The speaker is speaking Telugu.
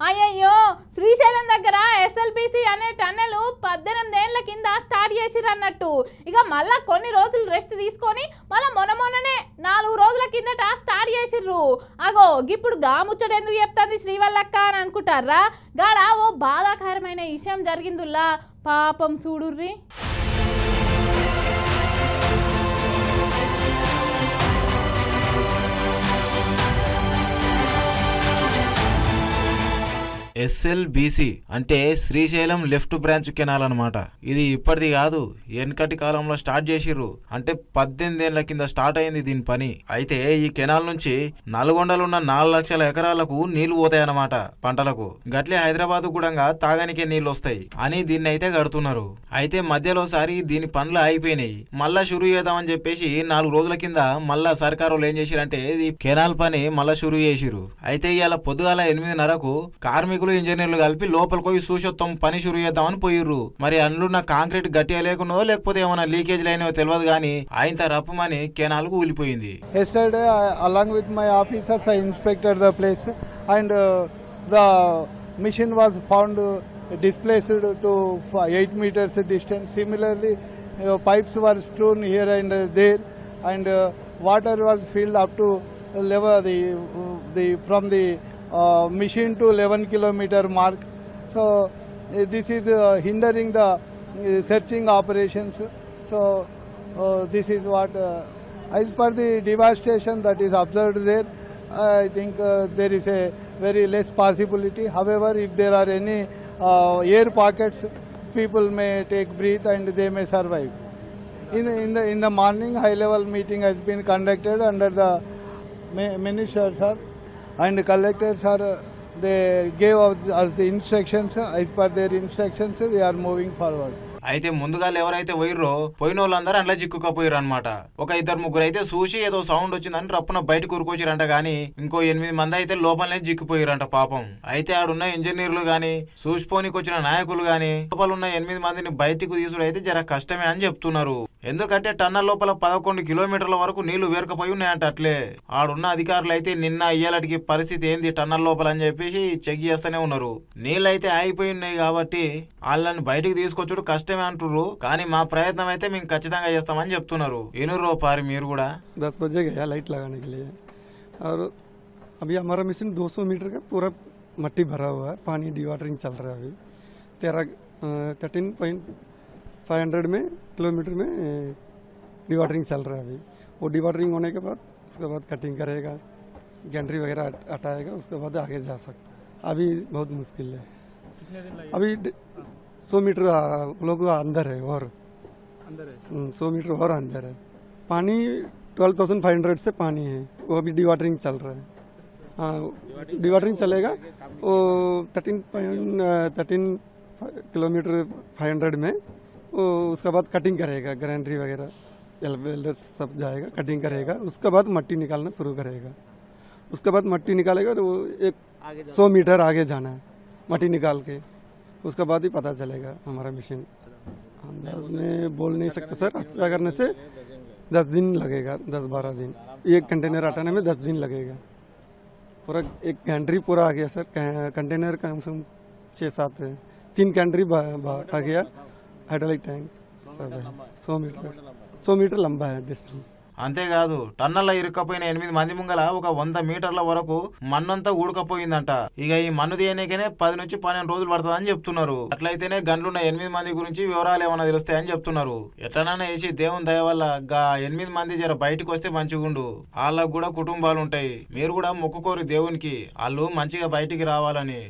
అయ్యయ్యో శ్రీశైలం దగ్గర ఎస్ఎల్బిసి అనే టన్నెల్ పద్దెనిమిది ఏళ్ళ కింద స్టార్ట్ చేసిర్రు అన్నట్టు ఇక మళ్ళా కొన్ని రోజులు రెస్ట్ తీసుకొని మళ్ళీ మొన్న మొన్ననే నాలుగు రోజుల కిందట స్టార్ట్ చేసిర్రు. అగో ఇప్పుడు గా ముచ్చట ఎందుకు చెప్తుంది శ్రీవల్లక్క అని అనుకుంటారా? గాడ ఓ బాధాకరమైన విషయం జరిగిందిలా పాపం చూడుర్రి ఎస్ఎల్బిసి అంటే శ్రీశైలం లెఫ్ట్ బ్రాంచ్ కెనాల్ అన్నమాట. ఇది ఇప్పటిది కాదు వెనకటి కాలంలో స్టార్ట్ చేసిర్రు. అంటే పద్దెనిమిది ఏళ్ళ కింద స్టార్ట్ అయింది దీని పని. అయితే ఈ కెనాల్ నుంచి నల్గొండలో ఉన్న నాలుగు లక్షల ఎకరాలకు నీళ్ళు పోతాయన్నమాట పంటలకు. గట్లే హైదరాబాద్ కూడా తాగానికే నీళ్ళు వస్తాయి అని దీన్ని అయితే కడుతున్నారు. అయితే మధ్యలోసారి దీని పనులు ఆగిపోయినాయి. మళ్ళా షురు చేద్దామని చెప్పేసి నాలుగు రోజుల కింద మళ్ళా సర్కారు ఏం చేసిరంటే ఈ కెనాల్ పని మళ్ళా షురు చేసిరు అయితే ఇవాళ పొద్దుగాల ఎనిమిదిన్నరకు కార్మికులు రైతులు ఇంజనీర్లు కలిపి లోపలికి పోయి చూసొత్తం పని షురు చేద్దామని పోయిర్రు మరి అందులో కాంక్రీట్ గట్టిగా లేకున్నదో లేకపోతే ఏమైనా లీకేజ్ లైనవో తెలియదు కానీ ఆయన రప్పమని కెనాల్కు కూలిపోయింది yesterday along with my officers I inspector the place and the machine was found displaced to 8 meters distance. Similarly, you know, pipes were strewn here and there, and uh, water was filled up the level the, machine to 11 kilometer mark. So uh, this is uh, hindering the uh, searching operations. So uh, this is what, uh, as per the devastation that is observed there, I think uh, there is a very less possibility. However, if there are any uh, air pockets, people may take breath and they may survive. In the, in the in the morning, high level meeting has been conducted under the mi- ministers and collectors are. uh, They gave us us the instructions. As per their instructions, we are moving forward. అయితే ముందుగా ఎవరైతే పోయిర్రో పోయిన వాళ్ళందరూ అందులో చిక్కుకపోయారు అనమాట ఒక ఇద్దరు ముగ్గురు అయితే చూసి ఏదో సౌండ్ వచ్చిందని రప్పున బయటకు ఉరుకొచ్చిరంట గానీ ఇంకో ఎనిమిది మంది అయితే లోపలనే చిక్కుపోయారంట పాపం. అయితే ఆడున్న ఇంజనీర్లు గాని చూసిపోనికి వచ్చిన నాయకులు గాని లోపల ఉన్న ఎనిమిది మందిని బయటకు తీసుడు అయితే జర కష్టమే అని చెప్తున్నారు. ఎందుకంటే టన్నల్ లోపల పదకొండు కిలోమీటర్ల వరకు నీళ్ళు వేరకపోయి ఉన్నాయంట అట్లే. ఆడున్న అధికారులు అయితే నిన్న ఇయ్యాలటికి పరిస్థితి ఏంది టన్నల్ లోపల అని చెప్పేసి చెక్ చేస్తూనే ఉన్నారు. నీళ్ళు అయితే ఆగిపోయి ఉన్నాయి కాబట్టి వాళ్ళని బయటకు తీసుకొచ్చుడు కష్టమే అంటుర్రు కానీ మా ప్రయత్నం అయితే మేము ఖచ్చితంగా చేస్తామని చెప్తున్నారు ఎనురో పారి మీరు కూడా दस बजे गया लाइट लगाने के लिए और अभी हमारा मिशन 200 मीटर का पूरा मट्टी भरा हुआ है पानी डिवाटरिंग चल रहा है अभी तेरह थर्टीन पॉइंट फाइव हंड्रेड में किलोमीटर में डिवाटरिंग चल रहा है अभी वो डिवाटरिंग होने के बाद उसके बाद कटिंग करेगा गैंट्री वगैरह हट- हटाएगा उसके बाद आगे जा सकता अभी बहुत मुश्किल है अभी सौ मीटर लोग अंदर है और। अंदर है? सौ मीटर और अंदर है। पानी ट्वेल्व थाउज़ेंड फाइव हंड्रेड से पानी है। वो अभी डिवाटरिंग चल रहा है। हाँ डिवाटरिंग चलेगा। वो thirteen point thirteen kilometre five hundred में वो उसके बाद कटिंग करेगा ग्रैंड्री वगैरह एलवेलर सब जाएगा कटिंग करेगा। उसके बाद मट्टी निकालना शुरू करेगा। उसके बाद मट्टी निकालेगा तो वो एक सौ मीटर आगे जाना है मट्टी निकाल के। उसके बाद ही पता चलेगा, हमारा मिशन अंदाज में बोल नहीं सकते सर अच्छा करने से दस दिन लगेगा, दस बारह दिन। एक कंटेनर हटाने में दस दिन लगेगा। पूरा एक कंट्री पूरा आ गया सर कंटेनर कम से कम छः सात है। तीन कंट्री आ गया। हाइड्रोलिक टैंक सब है। सौ मीटर। సో మీటర్ లంబా డిస్టెన్స్. అంతేకాదు టన్నల్ల ఇరుక్కపోయిన ఎనిమిది మంది ముంగల ఒక వంద మీటర్ల వరకు మన్నంతా ఊడకపోయిందంట. ఇక ఈ మన్ను తీయనికనే పది నుంచి పన్నెండు రోజులు పడుతుందని చెప్తున్నారు. అట్లయితేనే గంటలున్న ఎనిమిది మంది గురించి వివరాలు ఏమైనా తెలుస్తాయని చెప్తున్నారు. ఎట్లనైనా వేసి దేవుని దయ వల్ల గా ఎనిమిది మంది జర బయటకు వస్తే మంచిగుండు వాళ్ళకు కూడా కుటుంబాలు ఉంటాయి మీరు కూడా మొక్కుకోరు దేవునికి. వాళ్ళు మంచిగా బయటికి రావాలని.